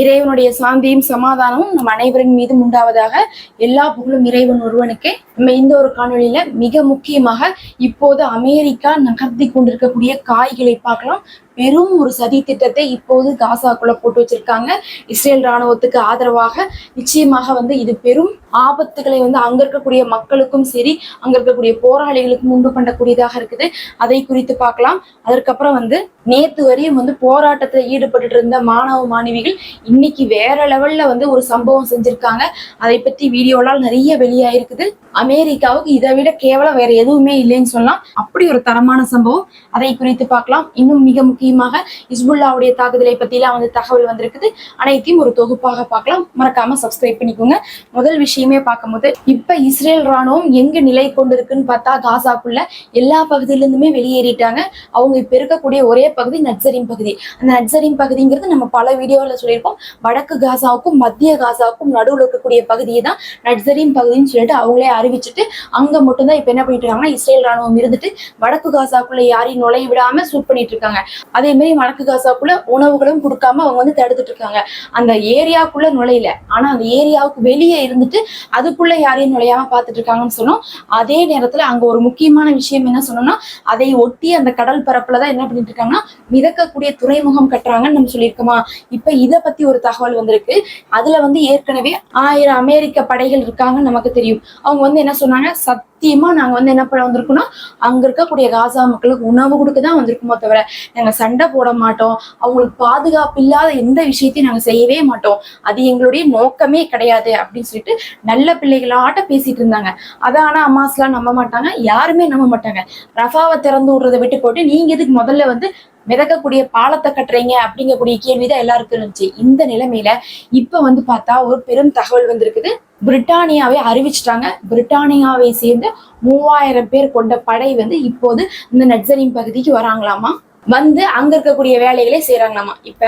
இறைவனுடைய சாந்தியும் சமாதானமும் நம் அனைவரின் மீதும் உண்டாவதாக எல்லா புகழும் இறைவன் ஒருவனுக்கே. நம்ம இந்த ஒரு காணொளியில மிக முக்கியமாக இப்போது அமெரிக்கா நகர்த்தி கொண்டிருக்கக்கூடிய காய்களை பார்க்கலாம். பெரும் ஒரு சதி திட்டத்தை இப்போது காசாக்குள்ள போட்டு வச்சிருக்காங்க. இஸ்ரேல் ராணுவத்துக்கு ஆதரவாக நிச்சயமாக வந்து இது பெரும் ஆபத்துகளை வந்து அங்க இருக்கக்கூடிய மக்களுக்கும் சரி அங்க இருக்கக்கூடிய போராளிகளுக்கும் உண்டு பண்ணக்கூடியதாக இருக்குது. அதை குறித்து பார்க்கலாம். அதற்கப்புறம் வந்து நேத்து வரையும் வந்து போராட்டத்தில் ஈடுபட்டு இருந்த மாணவ மாணவிகள் இன்னைக்கு வேற லெவல்ல வந்து ஒரு சம்பவம் செஞ்சிருக்காங்க. அதை பத்தி வீடியோலாம் நிறைய வெளியாயிருக்குது. அமெரிக்காவுக்கு இதை விட கேவலம் வேற எதுவுமே இல்லைன்னு சொல்லலாம். அப்படி ஒரு தரமான சம்பவம். அதை குறித்து பார்க்கலாம். இன்னும் மிக முக்கியமாக இஸ்புல்லாவுடைய தாக்குதலை பத்திலாம் வந்து தகவல் வந்திருக்குது. அனைத்தையும் ஒரு தொகுப்பாக பார்க்கலாம். மறக்காம சப்ஸ்கிரைப் பண்ணிக்கோங்க. முதல் விஷயமே பார்க்கும்போது இப்ப இஸ்ரேல் ராணுவம் எங்க நிலை கொண்டிருக்குன்னு பார்த்தா காசாக்குள்ள எல்லா பகுதியிலிருந்துமே வெளியேறிட்டாங்க. அவங்க இப்ப இருக்கக்கூடிய ஒரே பகுதி நட்சரின் பகுதி. அந்த நட்சரின் பகுதிங்கிறது நம்ம பல வீடியோவில் சொல்லியிருப்போம் வடக்கு காசாவுக்கும் மத்திய காசாவுக்கும் நடுவில் இருக்கக்கூடிய பகுதியை தான் நட்சரின் பகுதின்னு சொல்லிட்டு அவங்களே அறிவிச்சுட்டு அங்க மட்டும்தான் இப்ப என்ன பண்ணிட்டு இருக்காங்கன்னா இஸ்ரேல் ராணுவம் இருந்துட்டு வடக்கு காசாக்குள்ள யாரையும் நுழைய விடாம சூட் பண்ணிட்டு இருக்காங்க. அதே மாதிரி வடக்கு காசாக்குள்ள உணவுகளும் கொடுக்காம அவங்க வந்து தடுத்துட்டு இருக்காங்க அந்த ஏரியாக்குள்ள நுழையல. ஆனா அந்த ஏரியாவுக்கு வெளியே இருந்துட்டு அதுக்குள்ள யாரையும் நுழையாம பார்த்துட்டு இருக்காங்கன்னு சொன்னோம். அதே நேரத்துல அங்க ஒரு முக்கியமான விஷயம் என்ன சொன்னோம்னா அதை ஒட்டி அந்த கடல் பரப்புல தான் என்ன பண்ணிட்டு இருக்காங்கன்னா மிதக்கக்கூடிய துறைமுகம் கட்டுறாங்கன்னு நம்ம சொல்லியிருக்கோமா. இப்ப இதை பத்தி ஒரு தகவல் வந்திருக்கு. அதுல வந்து ஏற்கனவே ஆயிரம் அமெரிக்க படைகள் இருக்காங்கன்னு நமக்கு தெரியும். அவங்க வந்து என்ன சொன்னாங்க? சத்தியமா நாங்க வந்து என்ன பண்ண வந்திருக்கோம்னா அங்க இருக்கக்கூடிய காசா மக்களுக்கு உணவு கொடுக்க தான் வந்திருக்குமோ தவிர நாங்க சண்டை போட மாட்டோம். அவங்களுக்கு பாதுகாப்பு இல்லாத எந்த விஷயத்தையும் நாங்க செய்யவே மாட்டோம். அது எங்களுடைய நோக்கமே கிடையாது அப்படின்னு சொல்லிட்டு நல்ல பிள்ளைகளாட்ட பேசிட்டு இருந்தாங்க. அதை ஆனா அம்மாஸ்லாம் நம்ப மாட்டாங்க யாருமே நம்ப மாட்டாங்க. ரஃபாவை திறந்து விடுறதை விட்டு போட்டு நீங்க எதுக்கு முதல்ல வந்து மிதக்கக்கூடிய பாலத்தை கட்டுறீங்க அப்படிங்கக்கூடிய கேள்விதான் எல்லாருக்கும் இருந்துச்சு. இந்த நிலைமையில இப்ப வந்து பார்த்தா ஒரு பெரும் தகவல் வந்திருக்குது. பிரிட்டானியாவை அறிவிச்சிட்டாங்க. பிரிட்டானியாவை சேர்ந்த மூவாயிரம் பேர் கொண்ட படை வந்து இப்போது இந்த நட்சரின் பகுதிக்கு வராங்களாமா? வந்து அங்க இருக்கக்கூடிய வேலைகளை செய்யறாங்களாமா இப்ப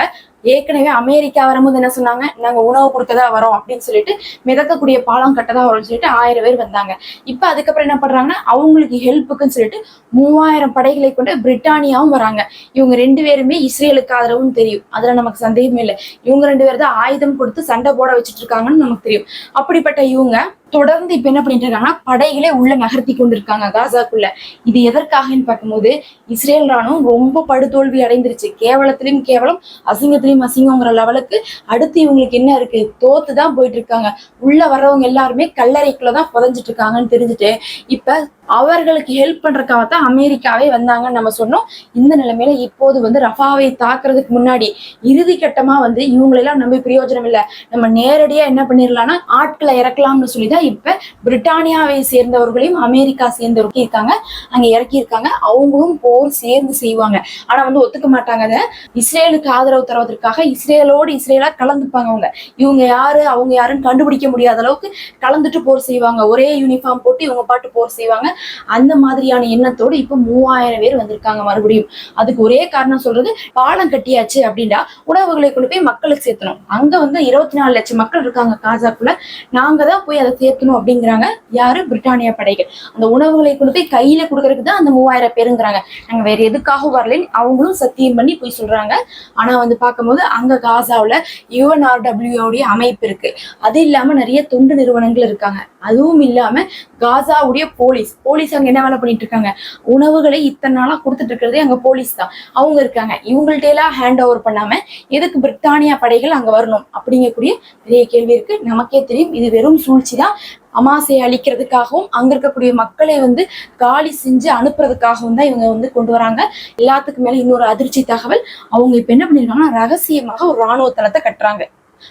ஏற்கனவே அமெரிக்கா வரும்போது என்ன சொன்னாங்க? நாங்க உணவு கொடுக்கதா வரோம் அப்படின்னு சொல்லிட்டு மிதக்கக்கூடிய பாலம் கட்டதா வரோம்னு சொல்லிட்டு ஆயிரம் பேர் வந்தாங்க. இப்ப அதுக்கப்புறம் என்ன பண்றாங்கன்னா அவங்களுக்கு ஹெல்ப்புக்குன்னு சொல்லிட்டு மூவாயிரம் படைகளை கொண்டு பிரிட்டானியாவும் வராங்க. இவங்க ரெண்டு பேருமே இஸ்ரேலுக்கு ஆதரவுன்னு தெரியும். அதுல நமக்கு சந்தேகமே இல்லை. இவங்க ரெண்டு பேர் தான் ஆயுதம் கொடுத்து சண்டை போட வச்சுட்டு இருக்காங்கன்னு நமக்கு தெரியும். அப்படிப்பட்ட இவங்க தொடர்ந்து இப்ப என்ன பண்ணிட்டு இருக்காங்கன்னா படைகளே உள்ள நகர்த்தி கொண்டிருக்காங்க காசாக்குள்ள. இது எதற்காகன்னு பார்க்கும்போது இஸ்ரேல் ராணுவம் ரொம்ப படுதோல்வி அடைந்துருச்சு. கேவலத்திலும் கேவலம் அசிங்கத்திலும் அசிங்கங்கிற லெவலுக்கு அடுத்து இவங்களுக்கு என்ன இருக்கு? தோத்து தான் போயிட்டு இருக்காங்க. உள்ள வர்றவங்க எல்லாருமே கல்லறைக்குள்ளதான் புதஞ்சிட்டு இருக்காங்கன்னு தெரிஞ்சுட்டு இப்ப அவர்களுக்கு ஹெல்ப் பண்றதுக்காக தான் அமெரிக்காவே வந்தாங்கன்னு நம்ம சொன்னோம். இந்த நிலைமையில இப்போது வந்து ரஃபாவை தாக்குறதுக்கு முன்னாடி இறுதி கட்டமா வந்து இவங்களெல்லாம் நம்பி பிரயோஜனம் இல்லை. நம்ம நேரடியா என்ன பண்ணிடலாம்னா ஆட்களை இறக்கலாம்னு சொல்லி தான் இப்ப பிரிட்டானியாவை சேர்ந்தவர்களையும் அமெரிக்கா சேர்ந்தவர்கள் இருக்காங்க. அங்க இறக்கி இருக்காங்க அவங்களும் போர் சேர்ந்து செய்வாங்க. ஆனா வந்து ஒத்துக்க மாட்டாங்க அதை. இஸ்ரேலுக்கு ஆதரவு தருவதற்காக இஸ்ரேலோடு இஸ்ரேலா கலந்துப்பாங்க அவங்க. இவங்க யாரு? அவங்க யாருன்னு கண்டுபிடிக்க முடியாத அளவுக்கு கலந்துட்டு போர் செய்வாங்க. ஒரே யூனிஃபார்ம் போட்டு இவங்க பாட்டு போர் செய்வாங்க. அந்த மாதிரியான எண்ணத்தோடு இப்ப மூவாயிரம் பேர் வந்திருக்காங்க மறுபடியும். அதுக்கு ஒரே காரணம் சொல்றது பாலம் கட்டியாச்சு அப்படின்னா உணவுகளை கொண்டு போய் மக்களுக்கு சேர்த்தணும். அங்க வந்து இருபத்தி நாலு லட்சம் மக்கள் இருக்காங்க காசாக்குள்ள. நாங்க தான் போய் அதை சேர்த்தணும் அப்படிங்கிறாங்க யாரு? பிரிட்டானியா படைகள். அந்த உணவுகளை கொண்டு போய் கையில கொடுக்கறதுக்கு தான் அந்த மூவாயிரம் பேருங்கிறாங்க. நாங்க வேற எதுக்காக வரலன்னு அவங்களும் சத்தியம் பண்ணி போய் சொல்றாங்க. ஆனா வந்து பார்க்கும்போது அங்க காசாவுல யுஎன்ஆர்டபிள்யூடைய அமைப்பு இருக்கு. அது இல்லாம நிறைய தொண்டு நிறுவனங்கள் இருக்காங்க. அதுவும் இல்லாம காசாவுடைய போலீஸ் போலீஸ் அங்க என்ன வேலை பண்ணிட்டு இருக்காங்க? உணவுகளை இத்தனை நாளா கொடுத்துட்டு இருக்கிறதே அங்க போலீஸ் தான். அவங்க இருக்காங்க. இவங்கள்ட்ட எல்லாம் ஹேண்ட் ஓவர் பண்ணாம எதுக்கு பிரித்தானியா படைகள் அங்க வரணும்? அப்படிங்கக்கூடிய பெரிய கேள்வி இருக்கு. நமக்கே தெரியும். இது வெறும் சூழ்ச்சி தான். அமாசை அழிக்கிறதுக்காகவும் அங்க இருக்கக்கூடிய மக்களை வந்து காலி செஞ்சு அனுப்புறதுக்காகவும் தான் இவங்க வந்து கொண்டு வராங்க. எல்லாத்துக்கும் மேல இன்னொரு அதிர்ச்சி தகவல். அவங்க இப்ப என்ன பண்ணிருக்காங்கன்னா ரகசியமாக ஒரு ராணுவ தளத்தை கட்டுறாங்க.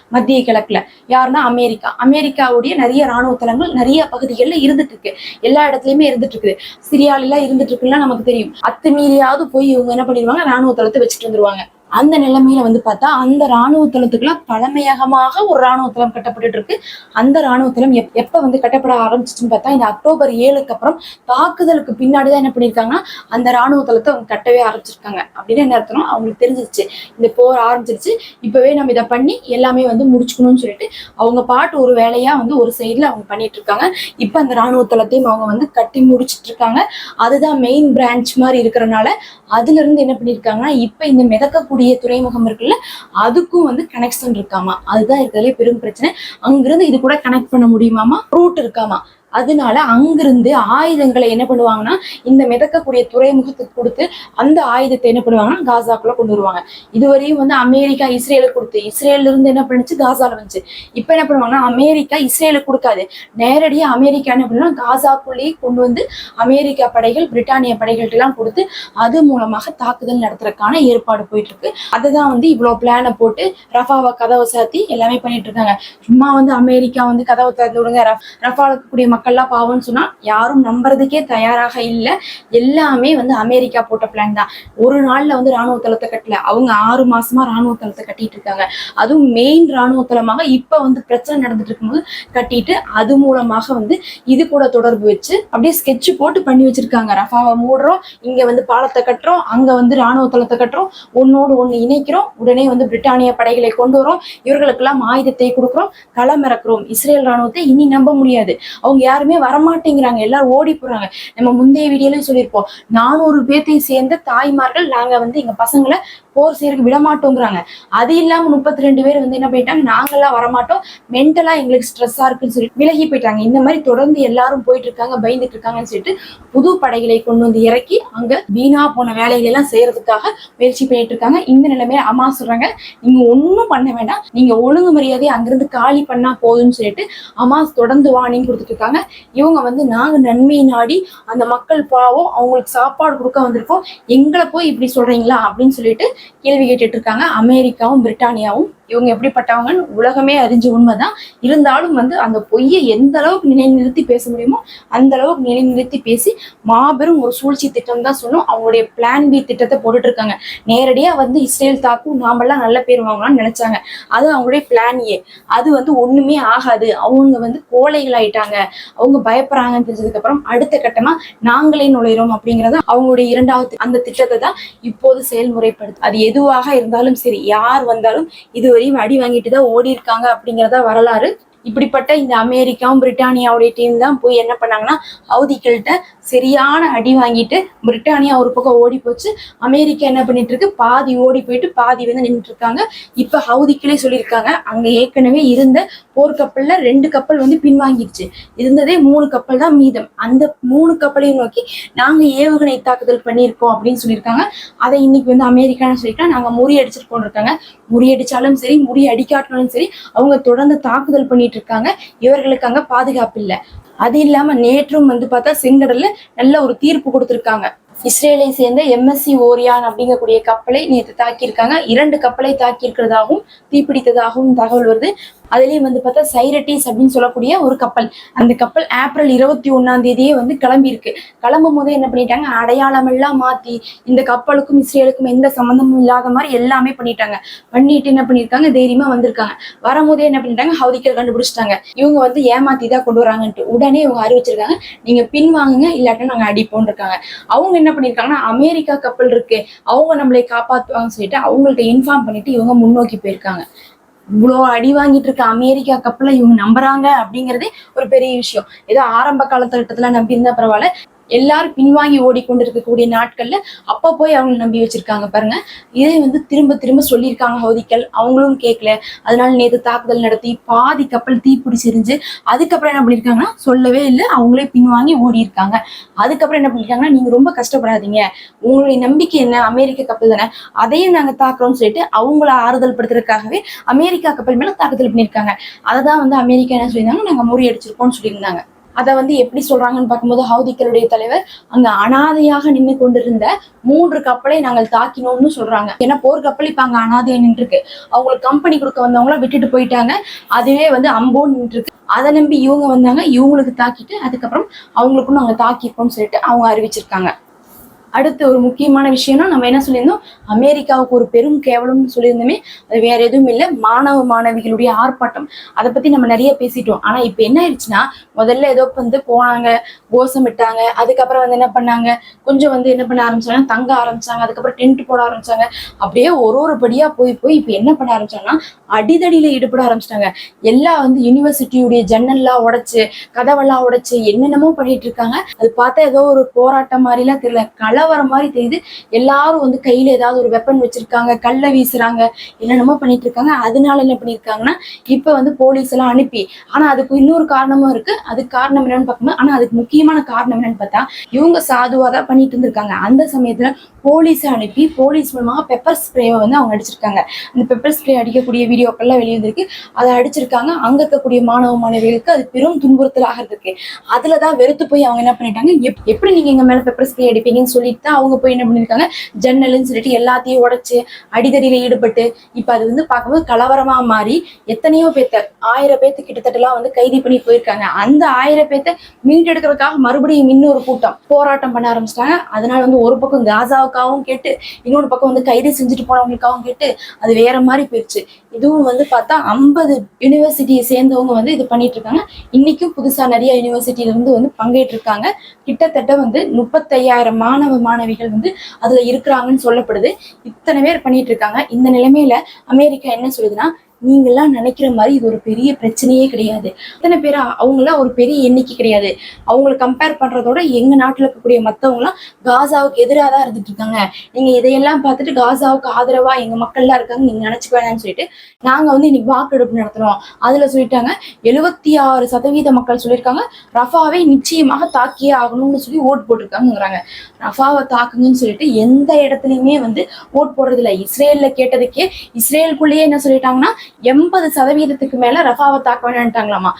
மத்திய கிழக்குல. யாருன்னா அமெரிக்கா. அமெரிக்காவுடைய நிறைய ராணுவ தளங்கள் நிறைய பகுதிகளில் இருந்துட்டு இருக்கு எல்லா இடத்துலயுமே இருந்துட்டு இருக்குது சிரியாலெல்லாம் இருந்துட்டு இருக்குன்னா நமக்கு தெரியும். அத்துமீறியாவது போய் இவங்க என்ன பண்ணிடுவாங்க? ராணுவ தளத்தை வச்சுட்டு வந்துருவாங்க. அந்த நிலைமையில வந்து பார்த்தா அந்த இராணுவ தளத்துக்குலாம் பழமையகமாக ஒரு இராணுவ தளம் கட்டப்பட்டு இருக்கு அந்த இராணுவ தளம் எப் எப்போ வந்து கட்டப்பட ஆரம்பிச்சிச்சுன்னு பார்த்தா இந்த அக்டோபர் ஏழுக்கு அப்புறம் தாக்குதலுக்கு பின்னாடி தான் என்ன பண்ணியிருக்காங்கன்னா அந்த ராணுவ தளத்தை அவங்க கட்டவே ஆரம்பிச்சிருக்காங்க. அப்படின்னு என்ன அர்த்தம் அவங்களுக்கு தெரிஞ்சிருச்சு. இந்த போர் ஆரம்பிச்சிருச்சு. இப்பவே நம்ம இதை பண்ணி எல்லாமே வந்து முடிச்சுக்கணும்னு சொல்லிட்டு அவங்க பாட்டு ஒரு வேலையா வந்து ஒரு சைடில் அவங்க பண்ணிட்டு இருக்காங்க இப்போ அந்த ராணுவ தளத்தையும் அவங்க வந்து கட்டி முடிச்சிட்டு இருக்காங்க அதுதான் மெயின் பிரான்ச் மாதிரி இருக்கிறனால அதுல இருந்து என்ன பண்ணியிருக்காங்கன்னா இப்போ இந்த மிதக்கக்கூடிய இருக்கக்கூடிய துறைமுகம் இருக்குல்ல அதுக்கும் வந்து கனெக்ஷன் இருக்காமா? அதுதான் இருக்கிறதுலே பெரும் பிரச்சனை. அங்கிருந்து இது கூட கனெக்ட் பண்ண முடியுமாமா? ரூட் இருக்காமா? அதனால அங்கிருந்து ஆயுதங்களை என்ன பண்ணுவாங்கன்னா இந்த மிதக்கக்கூடிய துறைமுகத்துக்கு கொடுத்து அந்த ஆயுதத்தை என்ன பண்ணுவாங்கன்னா காசாக்குள்ள கொண்டு வருவாங்க. இதுவரையும் வந்து அமெரிக்கா இஸ்ரேலுக்கு கொடுத்து இஸ்ரேல்ல இருந்து என்ன பண்ணுச்சு? காசால வந்துச்சு. இப்ப என்ன பண்ணுவாங்கன்னா அமெரிக்கா இஸ்ரேலுக்கு கொடுக்காது. நேரடியா அமெரிக்கா என்ன பண்ணுன்னா காசாக்குள்ளேயே கொண்டு வந்து அமெரிக்கா படைகள் பிரிட்டானிய படைகள்ட்ட எல்லாம் கொடுத்து அது மூலமாக தாக்குதல் நடத்துறதுக்கான ஏற்பாடு போயிட்டு இருக்கு அதுதான் வந்து இவ்வளவு பிளானை போட்டு ரஃபாவை கதவை சாத்தி எல்லாமே பண்ணிட்டு இருக்காங்க சும்மா வந்து அமெரிக்கா வந்து கதவை திறந்து விடுங்க. ரஃபாவில் இருக்கக்கூடிய மக்கள் மக்கள்லாம் பாவம்னு சொன்னா யாரும் நம்புறதுக்கே தயாராக இல்லை. எல்லாமே வந்து அமெரிக்கா போட்ட பிளான் தான். ஒரு நாள்ல வந்து ராணுவ தளத்தை கட்டல. அவங்க ஆறு மாசமா ராணுவ தளத்தை கட்டிட்டு இருக்காங்க. அதுவும் மெயின் ராணுவ தளமாக இப்ப வந்து பிரச்சனை நடந்துட்டு இருக்கும்போது கட்டிட்டு அது மூலமாக வந்து இது கூட தொடர்பு வச்சு அப்படியே ஸ்கெட்ச் போட்டு பண்ணி வச்சிருக்காங்க. ரஃபாவை மூடுறோம் இங்க வந்து பாலத்தை கட்டுறோம் அங்க வந்து ராணுவ தளத்தை கட்டுறோம் ஒன்னோடு ஒண்ணு இணைக்கிறோம் உடனே வந்து பிரிட்டானிய படைகளை கொண்டு வரோம். இவர்களுக்கெல்லாம் ஆயுதத்தை கொடுக்குறோம் களமிறக்குறோம். இஸ்ரேல் ராணுவத்தை இனி நம்ப முடியாது. அவங்க யாருமே வரமாட்டேங்கிறாங்க. எல்லாரும் ஓடி போறாங்க. நம்ம முந்தைய வீடியோலயும் சொல்லியிருப்போம். நானூறு பேர்த்தை சேர்ந்த தாய்மார்கள் நாங்க வந்து எங்க பசங்களை போர் செய்யறதுக்கு விட மாட்டோங்கிறாங்க அது இல்லாம முப்பத்தி ரெண்டு பேர் வந்து என்ன பண்ணிட்டாங்க நாங்கெல்லாம் வரமாட்டோம். மென்டலா எங்களுக்கு ஸ்ட்ரெஸ்ஸா இருக்குன்னு சொல்லி விலகி போயிட்டாங்க. இந்த மாதிரி தொடர்ந்து எல்லாரும் போயிட்டு இருக்காங்க பயந்துட்டு இருக்காங்கன்னு சொல்லிட்டு புது படைகளை கொண்டு வந்து இறக்கி அங்க வீணா போன வேலைகள் எல்லாம் செய்யறதுக்காக முயற்சி பண்ணிட்டு இருக்காங்க. இந்த நிலைமையில அம்மா சொல்றாங்க நீங்க ஒண்ணும் பண்ண வேண்டாம். நீங்க ஒழுங்கு மரியாதை அங்கிருந்து காலி பண்ணா போதும்னு சொல்லிட்டு அம்மா தொடர்ந்து வாணின்னு கொடுத்துட்டு இருக்காங்க. இவங்க வந்து நாங்க நன்மை நாடி அந்த மக்கள் பாவம் அவங்களுக்கு சாப்பாடு கொடுக்க வந்திருக்கோம். எங்களை போய் இப்படி சொல்றீங்களா? அப்படின்னு சொல்லிட்டு கேள்வி கேட்டுட்டு இருக்காங்க. அமெரிக்காவும் பிரிட்டானியாவும் இவங்க எப்படிப்பட்டவங்கன்னு உலகமே அறிஞ்ச உண்மைதான். இருந்தாலும் வந்து அந்த பொய்யை எந்த அளவுக்கு நிலைநிறுத்தி பேச முடியுமோ அந்த அளவுக்கு நிலைநிறுத்தி பேசி மாபெரும் ஒரு சூழ்ச்சி திட்டம் தான் சொல்லும் அவங்களுடைய பிளான் பி திட்டத்தை போட்டுட்டு இருக்காங்க நேரடியா வந்து இஸ்ரேல் தாக்கும் நாமெல்லாம் நல்ல பேர் வாங்கலாம்னு நினைச்சாங்க. அது அவங்களுடைய பிளான் ஏ அது வந்து ஒண்ணுமே ஆகாது. அவங்க வந்து கோழைகள் ஆயிட்டாங்க அவங்க பயப்படுறாங்கன்னு தெரிஞ்சதுக்கு அப்புறம் அடுத்த கட்டமா நாங்களே நுழையிறோம் அப்படிங்கறத அவங்களுடைய இரண்டாவது அந்த திட்டத்தை தான் இப்போது செயல்முறைப்படுத்து அது எதுவாக இருந்தாலும் சரி யார் வந்தாலும் இது வரையும் அடி வாங்கிட்டு தான் ஓடி இருக்காங்க அப்படிங்கறத வரலாறு. இப்படிப்பட்ட இந்த அமெரிக்காவும் பிரிட்டானியாவுடைய டீம் தான் போய் என்ன பண்ணாங்கன்னா ஹவுதிகள்கிட்ட சரியான அடி வாங்கிட்டு பிரிட்டானியா ஒரு பக்கம் ஓடி போச்சு. அமெரிக்கா என்ன பண்ணிட்டு இருக்கு பாதி ஓடி போயிட்டு பாதி வந்து நின்றுட்டு இருக்காங்க இப்ப ஹவுதிக்கிலே சொல்லியிருக்காங்க. அங்க ஏற்கனவே இருந்த போர் கப்பல்ல ரெண்டு கப்பல் வந்து பின்வாங்கிடுச்சு. இருந்ததே மூணு கப்பல் தான் மீதம். அந்த மூணு கப்பலையும் நோக்கி நாங்க ஏவுகணை தாக்குதல் பண்ணியிருக்கோம் அப்படின்னு சொல்லியிருக்காங்க. அதை இன்னைக்கு வந்து அமெரிக்கான்னு சொல்லிட்டா நாங்க முறியடிச்சிட்டு போட்டிருக்காங்க முறியடிச்சாலும் சரி முறியடிக்காட்டினாலும் சரி அவங்க தொடர்ந்து தாக்குதல் பண்ணிட்டு இருக்காங்க இவர்களுக்கு அங்க பாதுகாப்பு இல்லை. அது இல்லாம நேற்றும் வந்து பார்த்தா செங்கடல்ல நல்ல ஒரு தீர்ப்பு கொடுத்திருக்காங்க. இஸ்ரேலை சேர்ந்த எம்எஸ்சி ஓரியான் அப்படிங்கக்கூடிய கப்பலை நேற்று தாக்கியிருக்காங்க. இரண்டு கப்பலை தாக்கியிருக்கிறதாகவும் தீப்பிடித்ததாகவும் தகவல் வருது. அதுலேயும் வந்து பார்த்தா சைரட்டிஸ் அப்படின்னு சொல்லக்கூடிய ஒரு கப்பல். அந்த கப்பல் ஏப்ரல் இருபத்தி ஒன்னாம் தேதியே வந்து கிளம்பி இருக்கு கிளம்பும் போது என்ன பண்ணிட்டாங்க? அடையாளம் எல்லாம் மாத்தி இந்த கப்பலுக்கும் இஸ்ரேலுக்கும் எந்த சம்மந்தமும் இல்லாத மாதிரி எல்லாமே பண்ணிட்டாங்க. பண்ணிட்டு என்ன பண்ணிருக்காங்க தைரியமா வந்திருக்காங்க. வரும்போதே என்ன பண்ணிட்டாங்க? ஹவுதிக்கல் கண்டுபிடிச்சிட்டாங்க. இவங்க வந்து ஏமாத்தி தான் கொண்டு வராங்கன்ட்டு உடனே இவங்க அறிவிச்சிருக்காங்க. நீங்க பின் வாங்குங்க இல்லாட்டா நாங்க அடிப்போம்னு இருக்காங்க. அவங்க என்ன பண்ணிருக்காங்கன்னா அமெரிக்கா கப்பல் இருக்கு அவங்க நம்மளை காப்பாத்துவாங்கன்னு சொல்லிட்டு அவங்கள்ட்ட இன்ஃபார்ம் பண்ணிட்டு இவங்க முன்னோக்கி போயிருக்காங்க. இவ்வளோ அடி வாங்கிட்டு இருக்க அமெரிக்கா கப்பலை இவங்க நம்புறாங்க அப்படிங்கறதே ஒரு பெரிய விஷயம். ஏதோ ஆரம்ப காலகட்டத்துல நம்பி இருந்தா பரவாயில்ல எல்லாரும் பின்வாங்கி ஓடிக்கொண்டிருக்கக்கூடிய நாட்கள்ல அப்ப போய் அவங்க நம்பி வச்சிருக்காங்க பாருங்க. இதை வந்து திரும்ப திரும்ப சொல்லியிருக்காங்க ஹவுதிக்கள். அவங்களும் கேட்கல. அதனால நேற்று தாக்குதல் நடத்தி பாதி கப்பல் தீப்பிடி செறிஞ்சு அதுக்கப்புறம் என்ன பண்ணியிருக்காங்கன்னா சொல்லவே இல்லை. அவங்களே பின்வாங்கி ஓடி இருக்காங்க அதுக்கப்புறம் என்ன பண்ணியிருக்காங்கன்னா நீங்க ரொம்ப கஷ்டப்படாதீங்க. உங்களுடைய நம்பிக்கை என்ன? அமெரிக்க கப்பல் தானே. அதையும் நாங்க தாக்குறோம்னு சொல்லிட்டு அவங்கள ஆறுதல் படுத்துறதுக்காகவே அமெரிக்கா கப்பல் மேல தாக்குதல் பண்ணியிருக்காங்க. அதை தான் வந்து அமெரிக்கா என்ன சொல்லியிருந்தாங்க நாங்க முறியடிச்சிருக்கோம்னு சொல்லியிருந்தாங்க. அதை வந்து எப்படி சொல்றாங்கன்னு பார்க்கும்போது ஹவுதிக்களுடைய தலைவர் அங்க அனாதையாக நின்று கொண்டிருந்த மூன்று கப்பலை நாங்கள் தாக்கினோம்னு சொல்றாங்க. ஏன்னா போர் கப்பல் இப்ப அங்க அனாதையா நின்றுருக்கு. அவங்களுக்கு கம்பெனி கொடுக்க வந்தவங்கள விட்டுட்டு போயிட்டாங்க. அதுவே வந்து அம்போன்னு நின்றுருக்கு. அதை நம்பி இவங்க வந்தாங்க. இவங்களுக்கு தாக்கிட்டு அதுக்கப்புறம் அவங்களுக்கும் நாங்கள் தாக்கிப்போம்னு சொல்லிட்டு அவங்க அறிவிச்சிருக்காங்க. அடுத்து ஒரு முக்கியமான விஷயம்னா நம்ம என்ன சொல்லியிருந்தோம்? அமெரிக்காவுக்கு ஒரு பெரும் கேவலம்னு சொல்லியிருந்தோமே அது வேற எதுவும் இல்லை. மாணவ மாணவிகளுடைய ஆர்ப்பாட்டம். அதை பத்தி நம்ம நிறைய பேசிட்டோம். ஆனா இப்போ என்ன ஆயிடுச்சுன்னா முதல்ல ஏதோ வந்து போனாங்க கோஷமிட்டாங்க அதுக்கப்புறம் வந்து என்ன பண்ணாங்க? கொஞ்சம் வந்து என்ன பண்ண ஆரம்பிச்சாங்கன்னா தங்க ஆரம்பிச்சாங்க அதுக்கப்புறம் டென்ட் போட ஆரம்பிச்சாங்க. அப்படியே ஒரு ஒரு படியா போய் போய் இப்போ என்ன பண்ண ஆரம்பிச்சாங்கன்னா அடிதடியில ஈடுபட ஆரம்பிச்சிட்டாங்க. எல்லா வந்து யூனிவர்சிட்டியுடைய ஜன்னல்லாம் உடைச்சு கதவெல்லாம் உடைச்சு என்னென்னமோ பண்ணிட்டு இருக்காங்க. அது பார்த்தா ஏதோ ஒரு போராட்டம் மாதிரிலாம் தெரியல. கள மாதிரி தெரியுது. எல்லாரும் வந்து கையில ஏதாவது ஒரு வெப்பன் வச்சிருக்காங்க கல்லை வீசுறாங்க என்னென்னமோ பண்ணிட்டு இருக்காங்க. அதனால என்ன பண்ணியிருக்காங்கன்னா இப்ப வந்து போலீஸ் எல்லாம் அனுப்பி ஆனா அதுக்கு இன்னொரு காரணமும் இருக்கு. அதுக்கு காரணம் என்னன்னு பார்க்கும்போது ஆனா அதுக்கு முக்கியமான காரணம் என்னன்னு பார்த்தா இவங்க சாதுவா தான் பண்ணிட்டு இருந்திருக்காங்க. அந்த சமயத்துல போலீஸை அனுப்பி போலீஸ் மூலமாக பெப்பர் ஸ்ப்ரேவை வந்து அவங்க அடிச்சிருக்காங்க. அந்த பெப்பர் ஸ்ப்ரே அடிக்கக்கூடிய வீடியோக்கள்லாம் வெளியே வந்திருக்கு அதை அடிச்சிருக்காங்க. அங்க இருக்கக்கூடிய மாணவ மாணவிகளுக்கு அது பெரும் துன்புறுத்தலாக இருக்கு அதுல தான் வெறுத்து போய் அவங்க என்ன பண்ணிட்டாங்க? எப்- எப்படி நீங்க எங்க மேல பெப்பர் ஸ்ப்ரே அடிப்பீங்கன்னு சொல்லிட்டு தான் அவங்க போய் என்ன பண்ணிருக்காங்க? ஜன்னல்னு சொல்லிட்டு எல்லாத்தையும் உடைச்சு அடிதடியில ஈடுபட்டு இப்போ அது வந்து பார்க்கும்போது கலவரமா மாறி எத்தனையோ பேர்த்த ஆயிரம் பேர்த்து கிட்டத்தட்டலாம் வந்து கைது பண்ணி போயிருக்காங்க. அந்த ஆயிரம் பேர்த்த மீட்டெடுக்கிறதுக்காக மறுபடியும் இன்னொரு கூட்டம் போராட்டம் பண்ண ஆரம்பிச்சிட்டாங்க. அதனால வந்து ஒரு பக்கம் காசாவுக்கு காசாவுக்காகவும் கேட்டு இன்னொரு பக்கம் வந்து கைது செஞ்சுட்டு போனவங்களுக்காகவும் கேட்டு அது வேற மாதிரி போயிடுச்சு இதுவும் வந்து பார்த்தா ஐம்பது யூனிவர்சிட்டியை சேர்ந்தவங்க வந்து இது பண்ணிட்டு இருக்காங்க. இன்னைக்கும் புதுசா நிறைய யூனிவர்சிட்டியில இருந்து வந்து பங்கேற்று இருக்காங்க கிட்டத்தட்ட வந்து முப்பத்தையாயிரம் மாணவ மாணவிகள் வந்து அதுல இருக்கிறாங்கன்னு சொல்லப்படுது. இத்தனை பேர் பண்ணிட்டு இருக்காங்க. இந்த நிலைமையில அமெரிக்கா என்ன சொல்லுதுன்னா நீங்கெல்லாம் நினைக்கிற மாதிரி இது ஒரு பெரிய பிரச்சனையே கிடையாது. இத்தனை பேரா அவங்களாம் ஒரு பெரிய எண்ணிக்கை கிடையாது. அவங்களை கம்பேர் பண்றதோட எங்க நாட்டில் இருக்கக்கூடிய மத்தவங்கலாம் காசாவுக்கு எதிராக தான் இருந்துட்டு இருக்காங்க. நீங்க இதையெல்லாம் பார்த்துட்டு காசாவுக்கு ஆதரவா எங்க மக்கள்லாம் இருக்காங்க நீங்க நினைச்சுக்க வேணாம்னு சொல்லிட்டு நாங்க வந்து இன்னைக்கு வாக்கெடுப்பு நடத்துறோம். அதுல சொல்லிட்டாங்க எழுபத்தி ஆறு சதவீத மக்கள் சொல்லியிருக்காங்க ரஃபாவை நிச்சயமாக தாக்கியே ஆகணும்னு சொல்லி ஓட் போட்டிருக்காங்கிறாங்க ரஃபாவை தாக்குங்கன்னு சொல்லிட்டு எந்த இடத்துலயுமே வந்து ஓட் போடுறதில்லை. இஸ்ரேல்ல கேட்டதுக்கே இஸ்ரேலுக்குள்ளேயே என்ன சொல்லிட்டாங்கன்னா எண்பது சதவீதத்துக்கு மேல ரஃபாவை தாக்க வேண்டாங்களாமா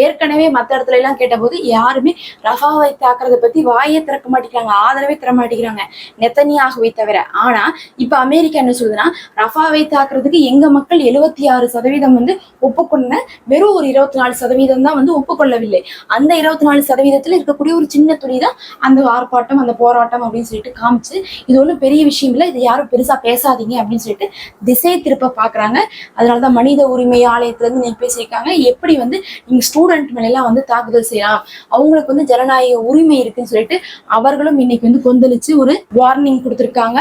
ஏற்கனவே மத்த இடத்துல எல்லாம் கேட்டபோது யாருமே ரஃபாவை தாக்குறத பத்தி வாயே திறக்க மாட்டேங்கிறாங்க ஆதரவே தர மாட்டேங்கிறாங்க நெத்தனியாகவே தவிர. ஆனா இப்ப அமெரிக்கா என்ன சொல்லுதுன்னா ரஃபாவை தாக்குறதுக்கு எங்க மக்கள் எழுபத்தி ஆறு சதவீதம் வந்து ஒப்புக்கொண்ட வெறும் ஒரு இருபத்தி நாலு சதவீதம் தான் வந்து ஒப்புக்கொள்ளவில்லை. அந்த இருபத்தி நாலு சதவீதத்துல இருக்கக்கூடிய ஒரு சின்ன துணி தான் அந்த ஆர்ப்பாட்டம் அந்த போராட்டம் அப்படின்னு சொல்லிட்டு காமிச்சு இது ஒன்றும் பெரிய விஷயம் இல்லை இது யாரும் பெருசா பேசாதீங்க அப்படின்னு சொல்லிட்டு திசை திருப்ப பாக்குறாங்க. அதனாலதான் மனித உரிமை ஆலயத்துல இருந்து நீங்க பேசியிருக்காங்க. எப்படி வந்து நீங்க ஸ்டூடெண்ட் மேலாம் வந்து தாக்குதல் செய்யலாம். அவங்களுக்கு வந்து ஜனநாயக உரிமை இருக்குன்னு சொல்லிட்டு அவர்களும் இன்னைக்கு வந்து கொந்தளிச்சு ஒரு வார்னிங் கொடுத்திருக்காங்க.